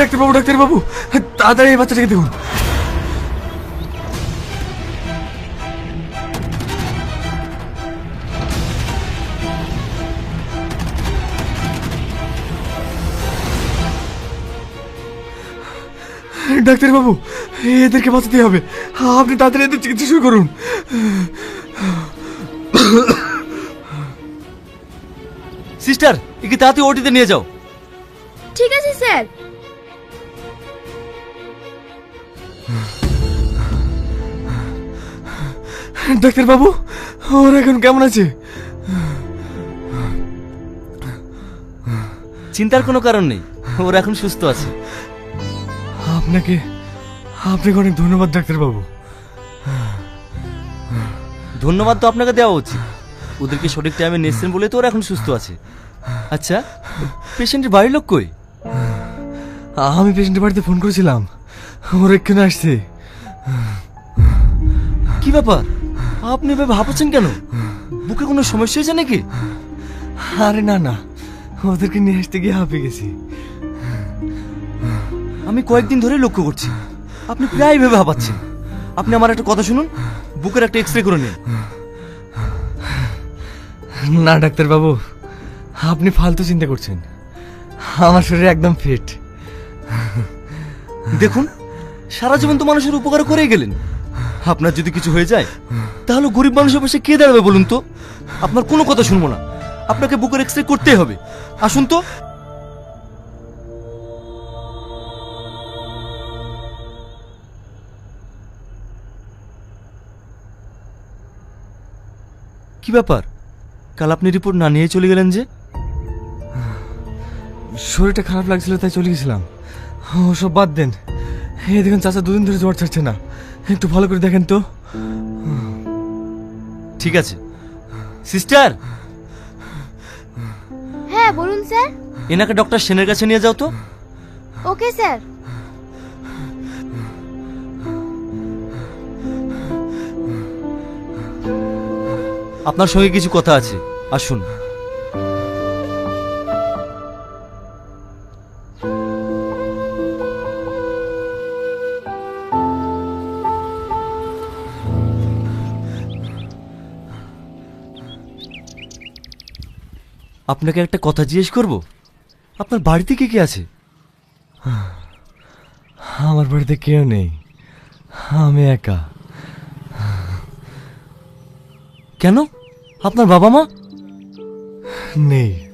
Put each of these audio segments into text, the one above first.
ডাক্তারবাবু ডাক্তারবাবু তাড়াতাড়ি এই বাচ্চাটাকে দেখুন। ডাক্তারবাবু এদেরকে বাঁচাতে হবে। আপনি তাড়াতাড়ি এদের চিকিৎসা শুরু করুন। সিস্টার একে তাড়াতাড়ি ওটিতে নিয়ে যাও। ঠিক আছে স্যার। ডাক্তারবাবু ওর এখন কেমন আছে? চিন্তার কোনো কারণ নেই ওর এখন সুস্থ আছে। আপনাকে আপনাকে অনেক ধন্যবাদ ডাক্তারবাবু। ধন্যবাদ তো আপনাকে দেওয়া উচিত। ওদেরকে সঠিক টাইমে নিয়েছেন বলে তো ওরা এখন সুস্থ আছে। আচ্ছা পেশেন্টের বাড়ির লোক কই? আমি পেশেন্টের বাড়িতে ফোন করেছিলাম। ওর এক্ষুনি আসছে। কি ব্যাপার? আপনি এভাবে ভাবছেন কেন? বুকে কোনো সমস্যা হয়েছে নাকি? আরে না না। ওদেরকে নিয়ে আসতে গিয়ে হাঁপিয়ে গেছি। আমি কয়েকদিন ধরে লক্ষ্য করছি। আপনি প্রায় ভেবে ভাবাচ্ছেন আপনি আমার একটা কথা শুনুন বুকের একটা এক্স রে করে নিন। না ডাক্তারবাবু আপনি ফালতু চিন্তা করছেন। আমার শরীর একদম ফিট দেখুন সারা জীবন তো মানুষের উপকার করেই গেলেন। আপনার যদি কিছু হয়ে যায়, তাহলে গরিব মানুষের পাশে কে দাঁড়াবে বলুন তো? আপনার কোনো কথা শুনব না। আপনাকে বুকের এক্স রে করতেই হবে। আসুন তো। কি ব্যাপার? কাল আপনি রিপোর্ট না নিয়ে চলে গেলেন যে? শরীরটা খারাপ লাগছিল, তাই চলে গেছিলাম। ওসব বাদ দেন। এই দেখুন, চাচা দুদিন ধরে জ্বর ছাড়ছে না। একটু ভালো করে দেখেন তো। ঠিক আছে। সিস্টার! হ্যাঁ বলুন স্যার। এনাকে ডক্টর সেনের কাছে নিয়ে যাও তো। Okay sir. আপনার সঙ্গে কিছু কথা আছে। আসুন। আপনাকে একটা কথা জিজ্ঞেস করব? আপনার বাড়িতে কে কে আছে? আমার বাড়িতে কেউ নেই। আমি একা। কেন? আপনার বাবা মা? নেই।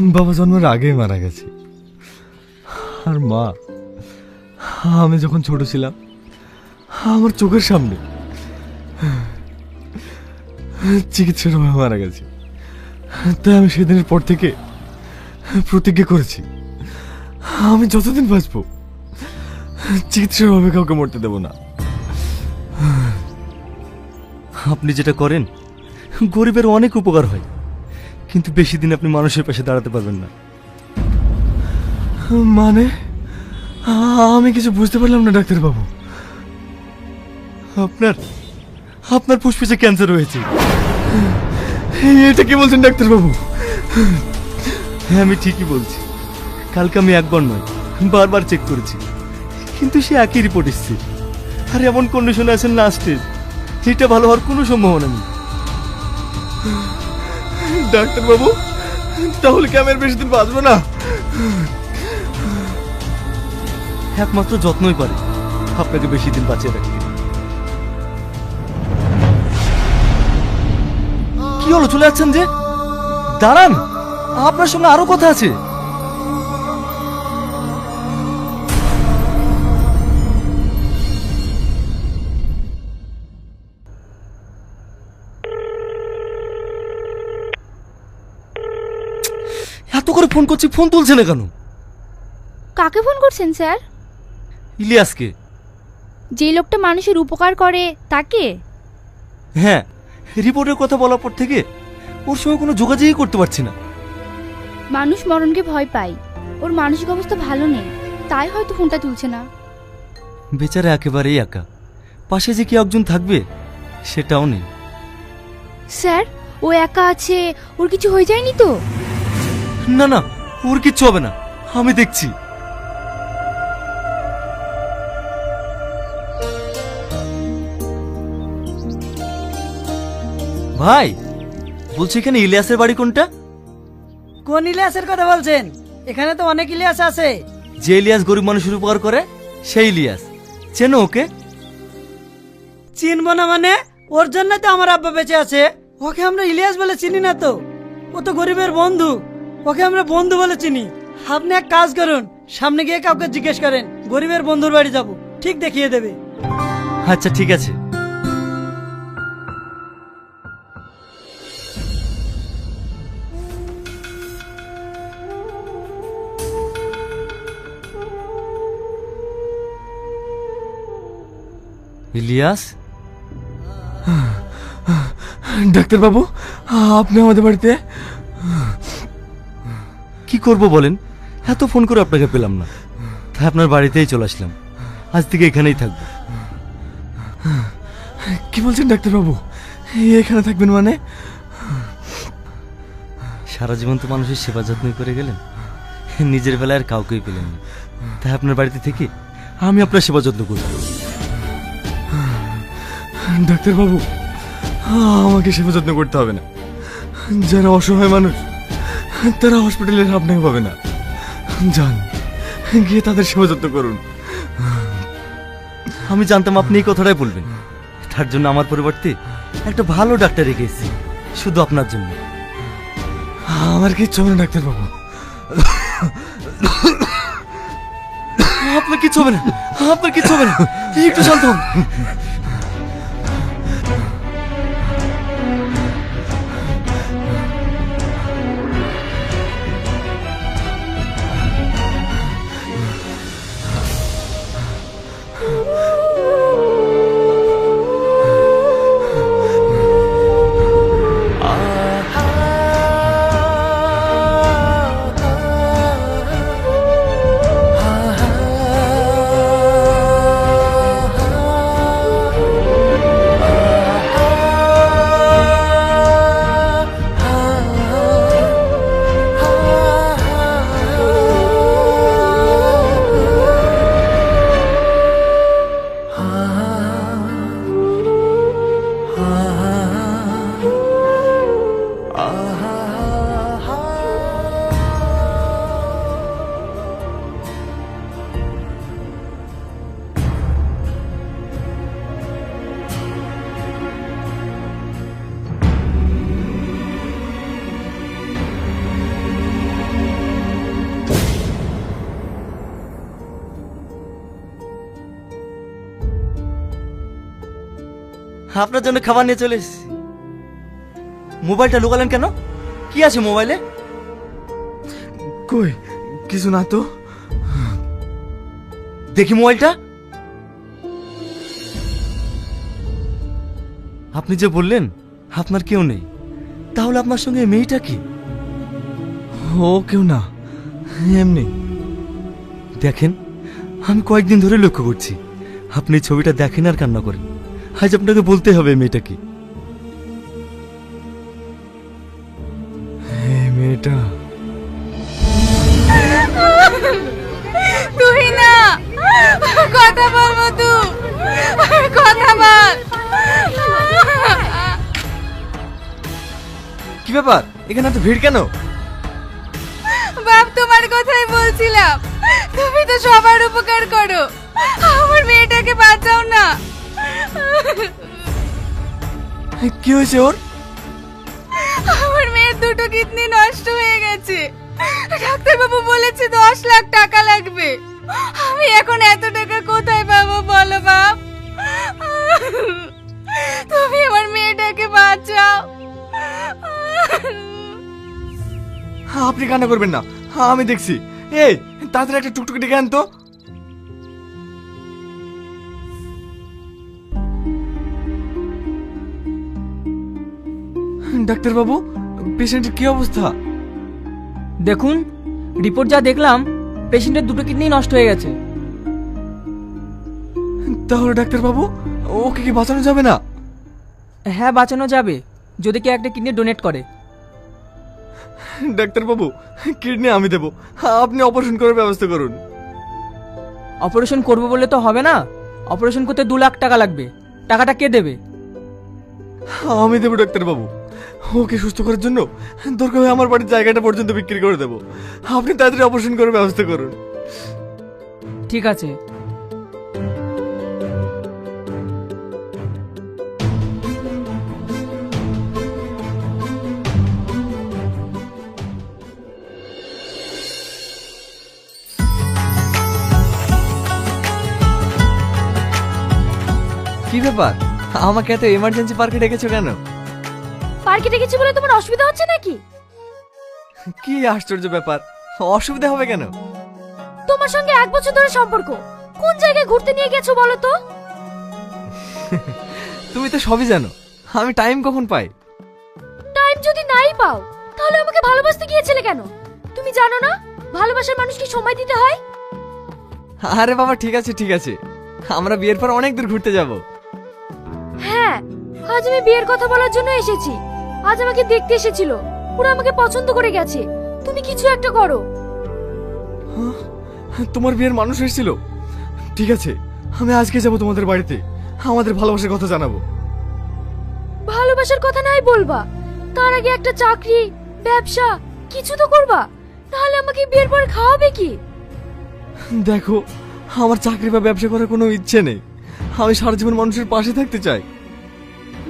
বাবা জন্মের আগেই মারা গেছে। আর মা? আমি যখন ছোট ছিলাম, আমার চোখের সামনে চিকিৎসার মারা গেছে। তাই আমি সেদিনের পর থেকে প্রতিজ্ঞা করেছি। আমি যতদিন বাঁচবো চিকিৎসার অভাবে কাউকে মরতে দেব না। আপনি যেটা করেন গরিবের অনেক উপকার হয়। কিন্তু বেশি দিন আপনি মানুষের পাশে দাঁড়াতে পারবেন না। মানে? আমি কিছু বুঝতে পারলাম না ডাক্তারবাবু। আপনার আপনার ফুসফুসে ক্যান্সার হয়েছে। এটা কি বলছেন ডাক্তারবাবু? হ্যাঁ আমি ঠিকই বলছি। কালকে আমি একবার নয়, বারবার চেক করেছি। কিন্তু সে একই রিপোর্ট এসছে। আর এমন কন্ডিশনে আছেন লাস্টের এটা ভালো হওয়ার কোনো সম্ভাবনা নেই। ডাক্তারবাবু, তাহলে কি আমি আর বেশি দিন বাঁচবো না? একমাত্র যত্নই পারে। আপনাকে বেশি দিন বাঁচিয়ে রাখতে কি হলো চলে যাচ্ছেন যে? দাঁড়ান আপনার সঙ্গে আরও কথা আছে। এত করে ফোন করছি ফোন তুলছে না কেন? কাকে ফোন করছেন স্যার? ইলিয়াসকে। যে লোকটা মানুষের উপকার করে তাকে? হ্যাঁ রিপোর্টের কথা বলার পর থেকে ওর সঙ্গে কোনো যোগাযোগই করতে পারছি না। মানুষ মরণকে ভয় পায়। ওর মানসিক অবস্থা ভালো নেই। তাই হয়তো ফোনটা তুলছে না। বেচারা একেবারেই একা। পাশে যে কি একজন থাকবে সেটাও নেই। স্যার ও একা আছে ওর কিছু হয়ে যায়নি তো? না না ওর কিচ্ছু হবে না। আমি দেখছি। ভাই বলছি এখানে ইলিয়াসের বাড়ি কোনটা? কোন ইলিয়াসের কথা বলছেন? এখানে তো অনেক ইলিয়াস আছে। যে ইলিয়াস গরিব মানুষের উপকার করে সেই ইলিয়াস। চেনো ওকে? চিনবো না মানে? ওর জন্য তো আমার আব্বা বেঁচে আছে। ওকে আমরা ইলিয়াস বলে চিনি না তো? ও তো গরিবের বন্ধু। ওকে আমরা বন্ধু বলে চিনি। আপনি এক কাজ করুন সামনে গিয়ে কাউকে জিজ্ঞেস করেন গরিবের বন্ধুর বাড়ি যাব। ঠিক দেখিয়ে দেবে। আচ্ছা ঠিক আছে। ইলিয়াস? ডাক্তারবাবু আপনি আমাদের বাড়িতে? কি করব বলেন? এত ফোন করে আপনাকে পেলাম না। তাই আপনার বাড়িতেই চলে আসলাম। আজ থেকে এখানেই থাকব। কি বলছেন ডাক্তারবাবু? এখানে থাকবেন মানে? সারা জীবন তো মানুষের সেবা যত্ন করে গেলেন। নিজের বেলায় আর কাউকেই পেলেন না। তাই আপনার বাড়িতে থেকে আমি আপনার সেবা যত্ন করব। ডাক্তারবাবু আমাকে সেবা যত্ন করতে হবে না। যারা অসহায় মানুষ তারা হসপিটালের আপনাকে পাবে না। যান গিয়ে তাদের সেবা যত্ন করুন। আমি জানতাম আপনি এই কথাটাই বলবেন। তার জন্য আমার পরিবর্তে একটা ভালো ডাক্তার রেখে এসেছি শুধু আপনার জন্য। আমার কিচ্ছু হবে না ডাক্তারবাবু। আপনার কিচ্ছু হবে না আপনার কিচ্ছু হবে না। একটু শান্ত হন। আপনার জন্য খাবার নিয়ে চলে এসেছি। মোবাইলটা লুকালেন কেন? কি আছে মোবাইলে? কই কিছু না তো। দেখি মোবাইলটা। আপনি যে বললেন আপনার কেউ নেই। তাহলে আপনার সঙ্গে মেয়েটা কি? ও কেউ না এমনি। দেখেন আমি কয়েকদিন ধরে লক্ষ্য করছি। আপনি ছবিটা দেখেন আর কান্না করেন। আজ আপনাকে বলতে হবে এই মেয়েটা কি মেয়েটা। তুই না। কথা বল মধু। কথা বল। কি ব্যাপার? এখানে এত ভিড় কেন? বাপ তোমার কথাই বলছিলাম। তুমি তো সবার উপকার করো। কি হয়েছে ওর? আমার মেয়ের দুটো কিডনি নষ্ট হয়ে গেছে। ডাক্তারবাবু বলেছে দশ লাখ টাকা লাগবে। আমি এখন এত টাকা কোথায় পাবো বলো বাপ? তুমি আমার মেয়েটাকে বাঁচাও। আপনি কান্না করবেন না। আমি দেখছি। এই তাড়াতাড়ি একটা টুকটুকি ডেকে আন ডাক্তারবাবু পেশেন্টের কি অবস্থা? দেখুন রিপোর্ট যা দেখলাম পেশেন্টের দুটো কিডনি নষ্ট হয়ে গেছে। তাহলে ডাক্তারবাবু ওকে কি বাঁচানো যাবে না? হ্যাঁ বাঁচানো যাবে যদি কেউ একটা কিডনি ডোনেট করে। ডাক্তারবাবু কিডনি আমি দেবো। আপনি অপারেশন করার ব্যবস্থা করুন। অপারেশন করব বলে তো হবে না। অপারেশন করতে দু লাখ টাকা লাগবে। টাকাটা কে দেবে? আমি দেবো ডাক্তারবাবু। ওকে সুস্থ করার জন্য দরকার হয় আমার বাড়ির জায়গাটা পর্যন্ত বিক্রি করে দেবো। আপনি তাড়াতাড়ি অপারেশন করার ব্যবস্থা করুন। ঠিক আছে। কি ব্যাপার? আমাকে এত এমার্জেন্সি পার্কে ডেকেছো কেন? পার্কে ডেকেছি বলে তোমার অসুবিধা হচ্ছে নাকি? কি আশ্চর্য ব্যাপার। অসুবিধা হবে কেন? তোমার সঙ্গে এক বছর ধরে সম্পর্ক। কোন জায়গায় ঘুরতে নিয়ে গেছো বলো তো? তুমি তো সবই জানো। আমি টাইম কখন পাই? টাইম যদি নাই পাও তাহলে আমাকে ভালোবাসতে গিয়েছিলে কেন? তুমি জানো না? ভালোবাসার মানুষকে সময় দিতে হয়? আরে বাবা ঠিক আছে ঠিক আছে। আমরা বিয়ের পর অনেক দূর ঘুরতে যাব। হ্যাঁ আজ আমি বিয়ের কথা বলার জন্য এসেছি। আজ আমাকে দেখতে এসেছিল। পুরো আমাকে পছন্দ করে গেছে। তুমি কিছু একটা করো। তোমার বিয়ের মানুষ এসেছিল। ঠিক আছে আমি আজকে যাব তোমাদের বাড়িতে। আমাদের ভালোবাসার কথা জানাব। ভালোবাসার কথা নাই বলবা। তার আগে একটা চাকরি ব্যবসা কিছু তো করবা। তাহলে আমাকে বিয়ের পর খাওয়াবে কি? দেখো আমার চাকরি বা ব্যবসা করার কোনো ইচ্ছে নেই। আমি সারা জীবন মানুষের পাশে থাকতে চাই।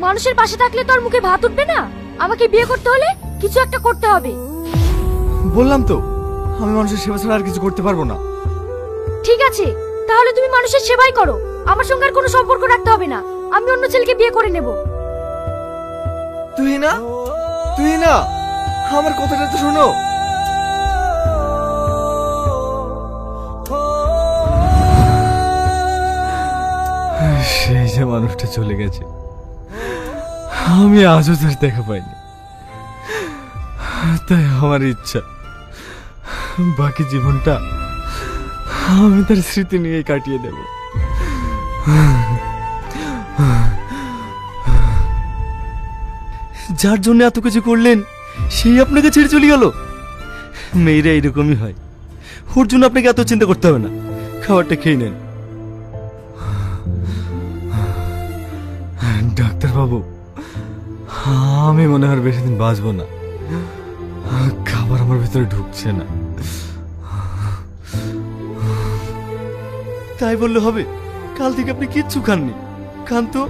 মানুষের পাশে থাকলে তো আর মুখে ভাত উঠবে না। আমাকে বিয়ে করতে হলে কিছু একটা করতে হবে। বললাম তো আমি মানুষের সেবা ছাড়া আর কিছু করতে পারব না। ঠিক আছে তাহলে তুমি মানুষের সেবাই করো। আমার সঙ্গে আর কোনো সম্পর্ক রাখতে হবে না। আমি অন্য ছেলেকে বিয়ে করে নেব। তুই না তুই না আমার কথাটা তো শোনো। সেই যে মানুষটা চলে গেছে, আমি আজও তার দেখা পাইনি। তাই আমার ইচ্ছা, বাকি জীবনটা আমি তার স্মৃতি নিয়ে কাটিয়ে দেব। যার জন্য এত কিছু করলেন, সেই আপনাকে ছেড়ে চলে গেল। মেয়েরা এরকমই হয়। ওর জন্য আপনাকে এত চিন্তা করতে হবে না। খাবারটা খেয়ে নেন। বাবু। আমি মনে হয় বেশি দিন বাঁচবো না। খাবার আমার ভিতরে ঢুকছে না। তাই বললে হবে, কাল থেকে আপনি কিচ্ছু খাননি। খান তো।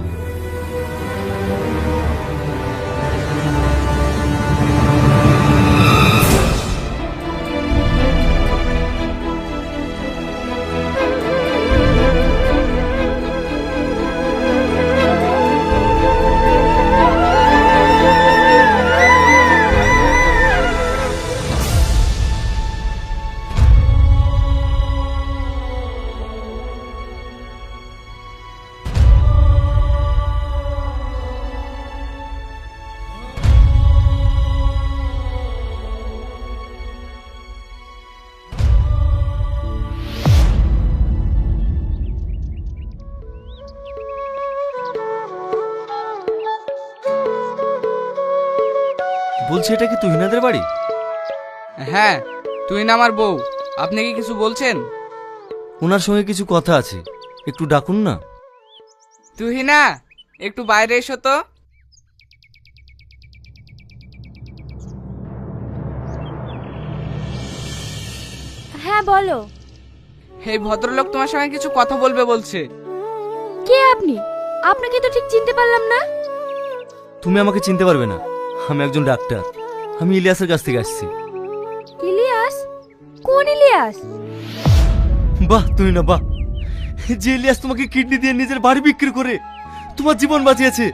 বলছি এটা কি তুহিনাদের বাড়ি? হ্যাঁ তুই না আমার বউ। আপনি কি কিছু বলছেন? ওনার সঙ্গে কিছু কথা আছে। একটু ডাকুন না। তুই না একটু বাইরে এসো তো। হ্যাঁ বলো। এই ভদ্রলোক তোমার সঙ্গে কিছু কথা বলবে বলছে। কে আপনি? আপনাকে তো ঠিক চিনতে পারলাম না। তুমি আমাকে চিনতে পারবে না। আমি একজন ডাক্তার। আমি ইলিয়াসের কাছ থেকে আসছি। ইলিয়াস? কোন ইলিয়াস? বাহ তুই না বাহ। যে ইলিয়াস তোমাকে কিডনি দিয়ে নিজের বাড়ি বিক্রি করে তোমার জীবন বাঁচিয়েছে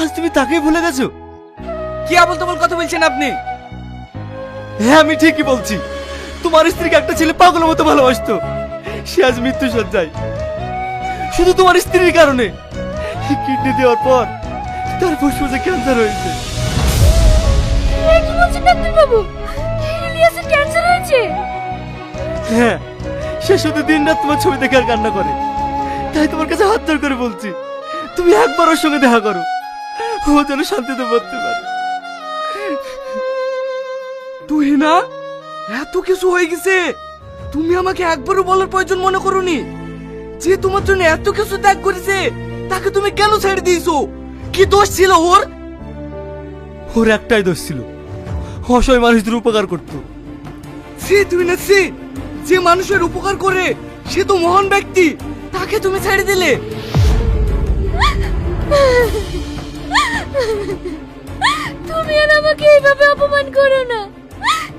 আজ তুমি তাকেই ভুলে গেছো? কি আবল তবল কথা বলছেন আপনি? হ্যাঁ আমি ঠিকই বলছি। তোমার স্ত্রীকে একটা ছেলে পাগলের মতো ভালোবাসতো। সে আজ মৃত্যু সজ্জায় শুধু তোমার স্ত্রীর কারণে। কিডনি দেওয়ার পর তার ফুসফুসে ক্যান্সার হয়েছে। কি বলছেন ডাক্তার বাবু ইলিয়াসের ক্যান্সার হয়েছে। হ্যাঁ সে শুধু দিন রাত তোমার ছবি দেখে আর কান্না করে। তাই তোমার কাছে হাত জোর করে বলছি, তুমি একবার ওর সঙ্গে দেখা করো। ও যেন শান্তিতে পড়তে পারে। তুই না, এত কিছু হয়ে গেছে। তুমি আমাকে একবারও বলার প্রয়োজন মনে করোনি। যে তোমার জন্য এত কিছু ত্যাগ করেছে, তাকে তুমি কেন ছেড়ে দিয়েছ? কি দোষ ছিল ওর? ওর একটাই দোষ ছিল। অসহায় মানুষদের উপকার করতো। সে তুমি না সে যে মানুষের উপকার করে সে তো মহান ব্যক্তি। তাকে তুমি ছেড়ে দিলে। তুমি আর আমাকে এইভাবে অপমান করো না।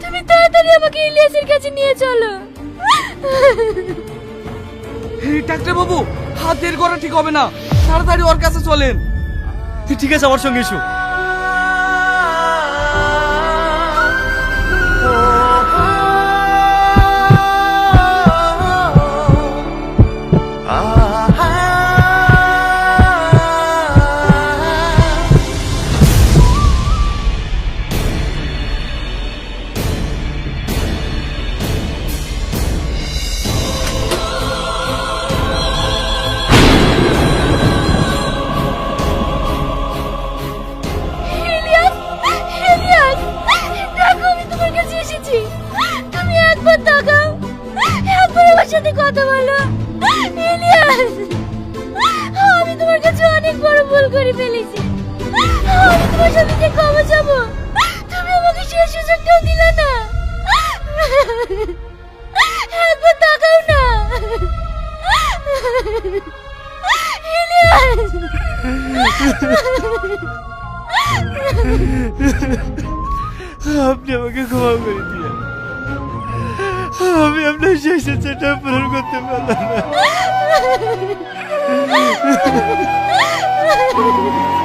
তুমি তাড়াতাড়ি আমাকে ইলিয়াসের কাছে নিয়ে চলো। ডাক্তার বাবু হাত দেরি করা ঠিক হবে না। তাড়াতাড়ি ওর কাছে চলেন। ঠিক আছে আমার সঙ্গে এসো। কথা বলো। ইলিয়াস, আমি তোমার কাছে অনেক বড় ভুল করে ফেলেছি। আমি তোমার সাথে যে তুমি আমাকে সেই সুযোগটাও দিলে না। একবার তাকাও না। আপনি আমাকে ক্ষমা করে দিয়ে আমি আপনার শেষ ইচ্ছাটা পূরণ করতে পারলাম না।